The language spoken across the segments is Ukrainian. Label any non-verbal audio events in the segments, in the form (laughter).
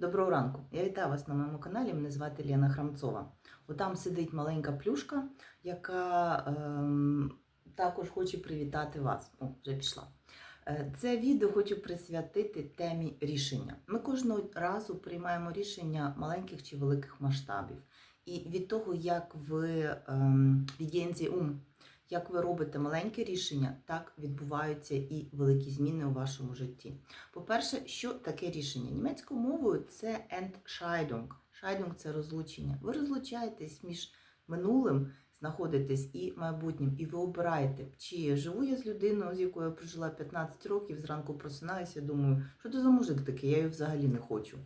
Доброго ранку! Я вітаю вас на моєму каналі. Мене звати Лена Храмцова. Отам сидить маленька плюшка, яка ем, також хоче привітати вас. О, вже пішла. Е, Це відео хочу присвятити темі рішення. Ми кожного разу приймаємо рішення маленьких чи великих масштабів. І від того, як ви ем, віддієнці ум, як ви робите маленьке рішення, так відбуваються і великі зміни у вашому житті. По-перше, що таке рішення? Німецькою мовою це Entscheidung. Scheidung – це розлучення. Ви розлучаєтесь між минулим, знаходитесь і майбутнім, і ви обираєте, чи живу я з людиною, з якою я прожила 15 років, зранку просинаюся, думаю, що це за мужик такий, я його взагалі не хочу.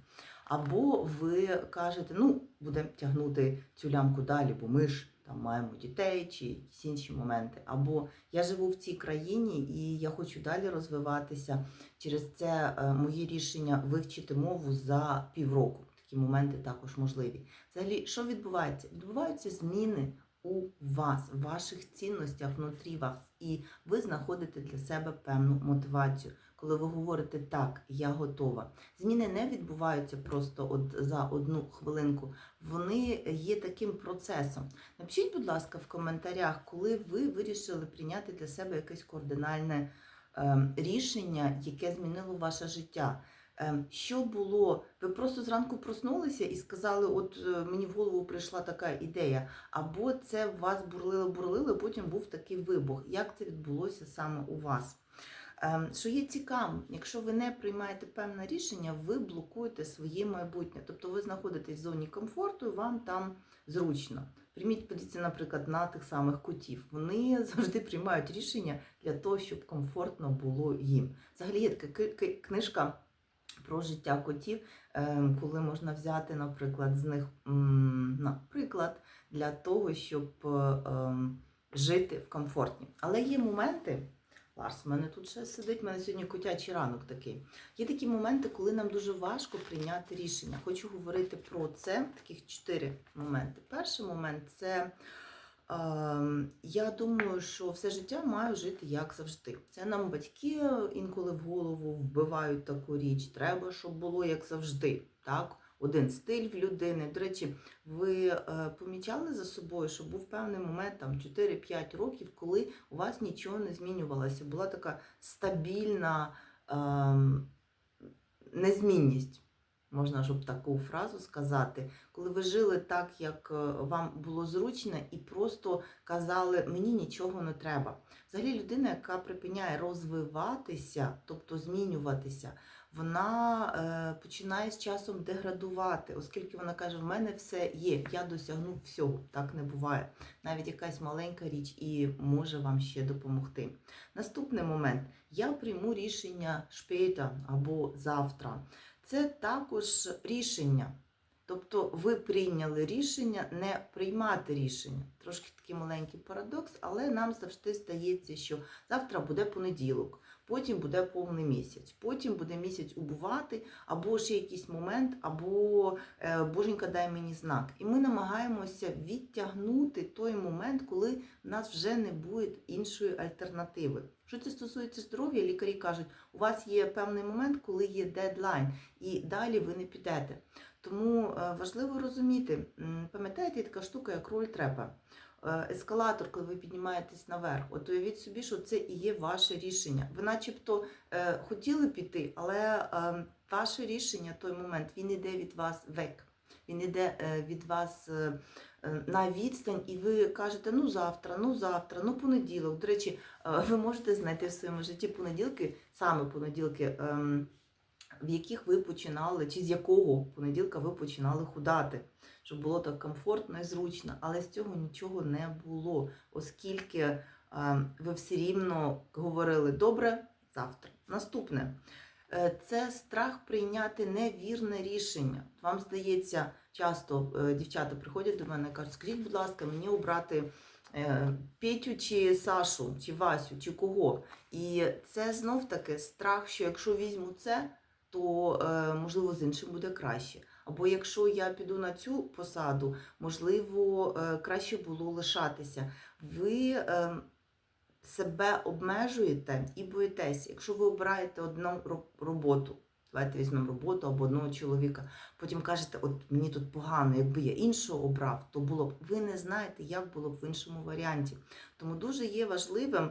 Або ви кажете, ну, будемо тягнути цю лямку далі, бо ми ж там маємо дітей чи якісь інші моменти. Або я живу в цій країні і я хочу далі розвиватися. Через це е, моє рішення вивчити мову за півроку. Такі моменти також можливі. Взагалі, що відбувається? Відбуваються зміни у вас, в ваших цінностях внутрі вас, і ви знаходите для себе певну мотивацію. Коли ви говорите так, я готова. Зміни не відбуваються просто от за одну хвилинку. Вони є таким процесом. Напишіть, будь ласка, в коментарях, коли ви вирішили прийняти для себе якесь кардинальне е, рішення, яке змінило ваше життя. Е, Що було? Ви просто зранку проснулися і сказали, от е, мені в голову прийшла така ідея, або це вас бурлило, бурлило, потім був такий вибух. Як це відбулося саме у вас? Е, Що є цікавим, якщо ви не приймаєте певне рішення, ви блокуєте своє майбутнє. Тобто ви знаходитесь в зоні комфорту, і вам там зручно. Прийміть подивіться, наприклад, на тих самих котів. Вони (laughs) завжди приймають рішення для того, щоб комфортно було їм. Взагалі є така книжка про життя котів, ем, коли можна взяти, наприклад, з них наприклад, для того, щоб е, ем, жити в комфортні. Але є моменти. Ларс, в мене тут ще сидить, в мене сьогодні котячий ранок такий. Є такі моменти, коли нам дуже важко прийняти рішення. Хочу говорити про це, таких чотири моменти. Перший момент це Я думаю, що все життя маю жити як завжди. Це нам батьки інколи в голову вбивають таку річ. Треба, щоб було як завжди. Так? Один стиль в людини. До речі, ви е, помічали за собою, що був певний момент, там 4-5 років, коли у вас нічого не змінювалося. Була така стабільна ем, незмінність. Можна, щоб таку фразу сказати, коли ви жили так, як е, вам було зручно, і просто казали, мені нічого не треба. Взагалі, людина, яка припиняє розвиватися, тобто змінюватися, вона е, починає з часом деградувати, оскільки вона каже, в мене все є, я досягну всього. Так не буває. Навіть якась маленька річ і може вам ще допомогти. Наступний момент: я прийму рішення шпейта або завтра це також рішення. Тобто ви прийняли рішення не приймати рішення. Трошки такий маленький парадокс, але нам завжди здається, що завтра буде понеділок, потім буде повний місяць, потім буде місяць убувати, або ще якийсь момент, або е, Боженька дай мені знак. І ми намагаємося відтягнути той момент, коли в нас вже не буде іншої альтернативи. Що це стосується здоров'я, лікарі кажуть, у вас є певний момент, коли є дедлайн, і далі ви не підете. Тому е, важливо розуміти, пам'ятаєте, така штука, як роль трепа. Е, Ескалатор, коли ви піднімаєтесь наверх, от уявіть собі, що це і є ваше рішення. Ви начебто е, хотіли піти, але ваше рішення, той момент, він іде від вас век. Він іде від вас на відстань, і ви кажете, ну завтра, ну завтра, ну понеділок. До речі, ви можете знайти в своєму житті понеділки, саме понеділки, ем, в яких ви починали, чи з якого понеділка ви починали худати, щоб було так комфортно і зручно. Але з цього нічого не було, оскільки е, ви все рівно говорили добре завтра. Наступне. Е, Це страх прийняти невірне рішення. Вам здається, часто е, дівчата приходять до мене і кажуть, скажіть, будь ласка, мені обрати Петю чи Сашу, чи Васю, чи кого. І це знов таки страх, що якщо візьму це, то е, можливо з іншим буде краще. Або якщо я піду на цю посаду, можливо, е, краще було лишатися. Ви е, себе обмежуєте і боїтесь, якщо ви обираєте одну роботу, Давайте візьмемо роботу або одного чоловіка. Потім кажете, от мені тут погано, якби я іншого обрав, то було б. Ви не знаєте, як було б в іншому варіанті. Тому дуже є важливим,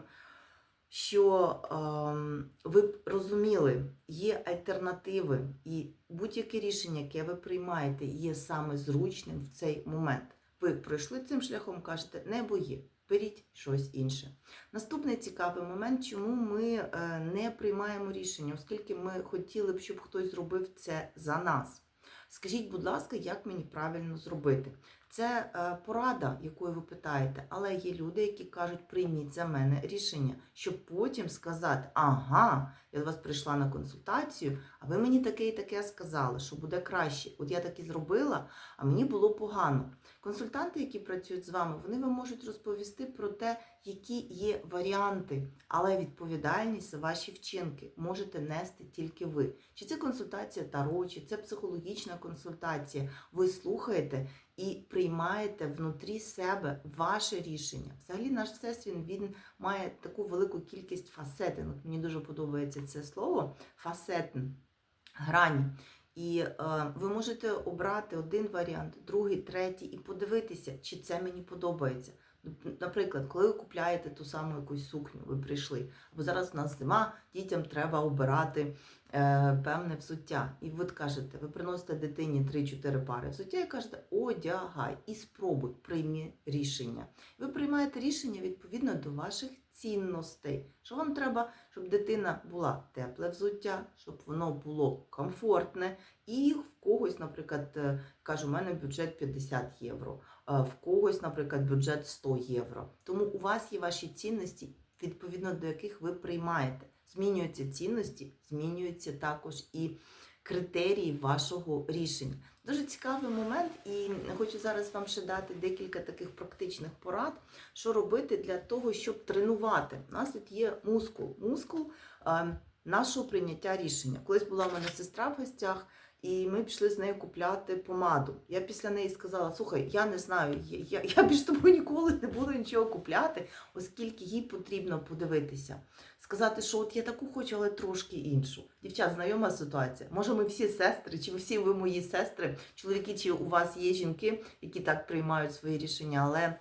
що ем, ви б розуміли, є альтернативи, і будь-яке рішення, яке ви приймаєте, є саме зручним в цей момент. Ви пройшли цим шляхом, кажете, небо є, беріть щось інше. Наступний цікавий момент, чому ми е, не приймаємо рішення, оскільки ми хотіли б, щоб хтось зробив це за нас. Скажіть, будь ласка, як мені правильно зробити? Це е, порада, якою ви питаєте, але є люди, які кажуть, прийміть за мене рішення, щоб потім сказати: ага, я до вас прийшла на консультацію, а ви мені таке і таке сказали, що буде краще. От я так і зробила, а мені було погано. Консультанти, які працюють з вами, вони вам можуть розповісти про те, які є варіанти, але відповідальність за ваші вчинки можете нести тільки ви. Чи це консультація Таро, чи це психологічна консультація. Ви слухаєте і приймаєте внутрі себе ваше рішення. Взагалі, наш всесвіт він має таку велику кількість фасетин. От мені дуже подобається це слово фасетн, грані. І е, ви можете обрати один варіант, другий, третій, і подивитися, чи це мені подобається. Наприклад, коли ви купляєте ту саму якусь сукню, ви прийшли, або зараз у нас зима, дітям треба обирати певне взуття. І ви кажете, ви приносите дитині 3-4 пари взуття і кажете, одягай і спробуй, приймі рішення. Ви приймаєте рішення відповідно до ваших цінностей. Що вам треба, щоб дитина була тепле взуття, щоб воно було комфортне, і в когось, наприклад, е, каже, у мене бюджет 50 євро, в когось, наприклад, бюджет 100 євро. Тому у вас є ваші цінності, відповідно до яких ви приймаєте. Змінюються цінності, змінюються також і критерії вашого рішення. Дуже цікавий момент, і хочу зараз вам ще дати декілька таких практичних порад, що робити для того, щоб тренувати. У нас тут є мускул, мускул е, нашого прийняття рішення. Колись була в мене сестра в гостях, і ми пішли з нею купляти помаду. Я після неї сказала: слухай, я не знаю, я, я, я (laughs) більш тобою ніколи не буду нічого купляти, оскільки їй потрібно подивитися. Сказати, що от я таку хочу, але трошки іншу. Дівчат, знайома ситуація. Може, ми всі сестри, чи всі ви мої сестри, чоловіки, чи у вас є жінки, які так приймають свої рішення, але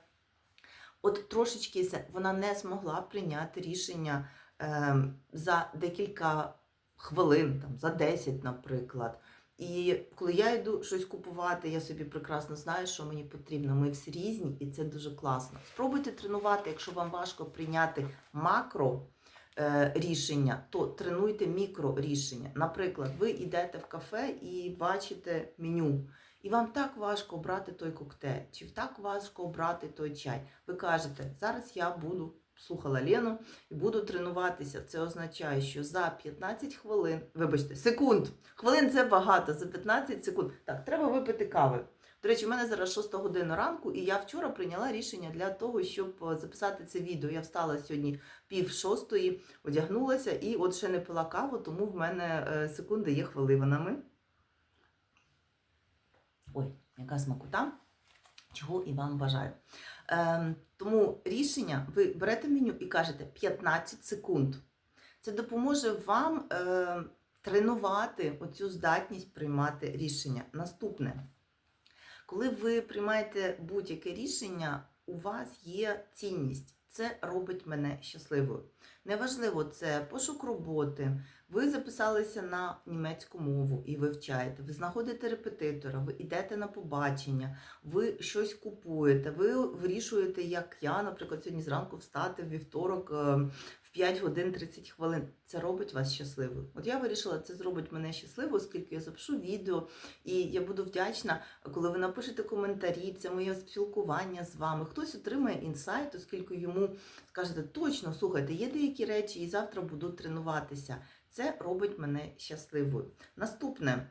от трошечки вона не змогла прийняти рішення е, за декілька хвилин, там, за 10, наприклад. І коли я йду щось купувати, я собі прекрасно знаю, що мені потрібно. Ми всі різні, і це дуже класно. Спробуйте тренувати, якщо вам важко прийняти макро е, рішення, то тренуйте мікро рішення. Наприклад, ви йдете в кафе і бачите меню. І вам так важко обрати той коктейль, чи так важко обрати той чай. Ви кажете, зараз я буду слухала Лену і буду тренуватися. Це означає, що за 15 хвилин, вибачте, секунд. Хвилин це багато, за 15 секунд. Так, треба випити кави. До речі, в мене зараз 6 година ранку, і я вчора прийняла рішення для того, щоб е, записати це відео. Я встала сьогодні пів шостої, одягнулася і от ще не пила каву, тому в мене е, секунди є хвилинами. Ой, яка смакота, чого і вам бажаю. Ем, тому рішення ви берете меню і кажете 15 секунд. Це допоможе вам е, тренувати оцю здатність приймати рішення. Наступне, коли ви приймаєте будь-яке рішення, у вас є цінність. Це робить мене щасливою. Неважливо, це пошук роботи. Ви записалися на німецьку мову і вивчаєте. Ви знаходите репетитора, ви йдете на побачення, ви щось купуєте, ви вирішуєте, як я, наприклад, сьогодні зранку встати в вівторок е, в 5 годин 30 хвилин. Це робить вас щасливою. От я вирішила, це зробить мене щасливою, оскільки я запишу відео, і я буду вдячна, коли ви напишете коментарі. Це моє спілкування з вами. Хтось отримає інсайт, оскільки йому скажете, точно слухайте, є деякі речі, і завтра буду тренуватися. Це робить мене щасливою. Наступне,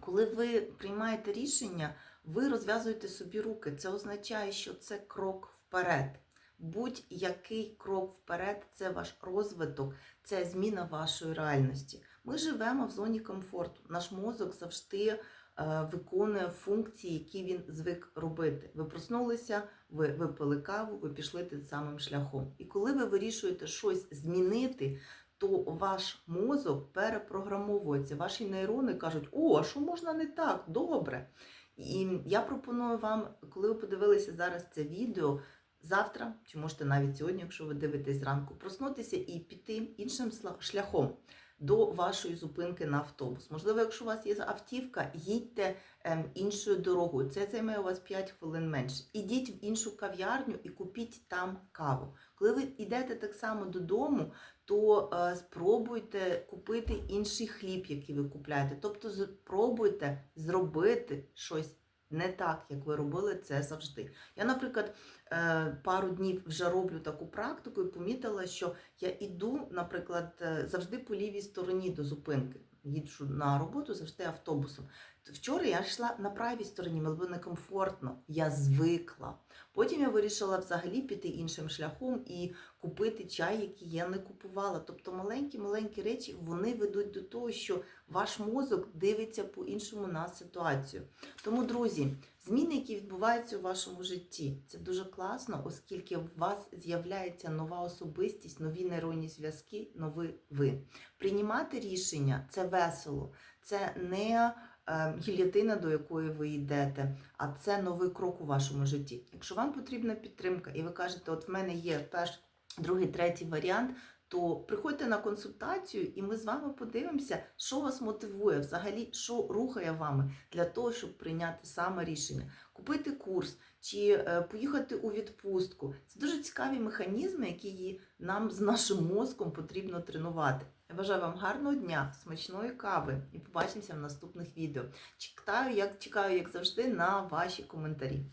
коли ви приймаєте рішення, ви розв'язуєте собі руки. Це означає, що це крок вперед. Будь-який крок вперед це ваш розвиток, це зміна вашої реальності. Ми живемо в зоні комфорту. Наш мозок завжди е, виконує функції, які він звик робити. Ви проснулися, ви випили каву, ви пішли тим самим шляхом. І коли ви вирішуєте щось змінити, то ваш мозок перепрограмовується. Ваші нейрони кажуть, о, а що можна не так? Добре. І я пропоную вам, коли ви подивилися зараз це відео, завтра, чи можете навіть сьогодні, якщо ви дивитесь зранку, проснутися і піти іншим шляхом до вашої зупинки на автобус. Можливо, якщо у вас є автівка, їдьте ем, іншою дорогою. Це займе у вас 5 хвилин менше. Ідіть в іншу кав'ярню і купіть там каву. Коли ви йдете так само додому, то е, спробуйте купити інший хліб, який ви купляєте. Тобто спробуйте зробити щось не так, як ви робили це завжди. Я, наприклад, е, пару днів вже роблю таку практику і помітила, що я іду, наприклад, е, завжди по лівій стороні до зупинки. Їду на роботу завжди автобусом. Вчора я йшла на правій стороні, мені було некомфортно. Я звикла. Потім я вирішила взагалі піти іншим шляхом і купити чай, який я не купувала. Тобто маленькі-маленькі речі вони ведуть до того, що ваш мозок дивиться по-іншому на ситуацію. Тому, друзі, зміни, які відбуваються у вашому житті, це дуже класно, оскільки у вас з'являється нова особистість, нові нейронні зв'язки, нові ви. Приймати рішення це весело, це не гільятина, до якої ви йдете, а це новий крок у вашому житті. Якщо вам потрібна підтримка, і ви кажете, от в мене є перший, другий, третій варіант. То приходьте на консультацію, і ми з вами подивимося, що вас мотивує, взагалі, що рухає вами для того, щоб прийняти саме рішення, купити курс чи е, поїхати у відпустку. Це дуже цікаві механізми, які нам з нашим мозком потрібно тренувати. Я бажаю вам гарного дня, смачної кави і побачимося в наступних відео. Чекаю, як чекаю, як завжди, на ваші коментарі.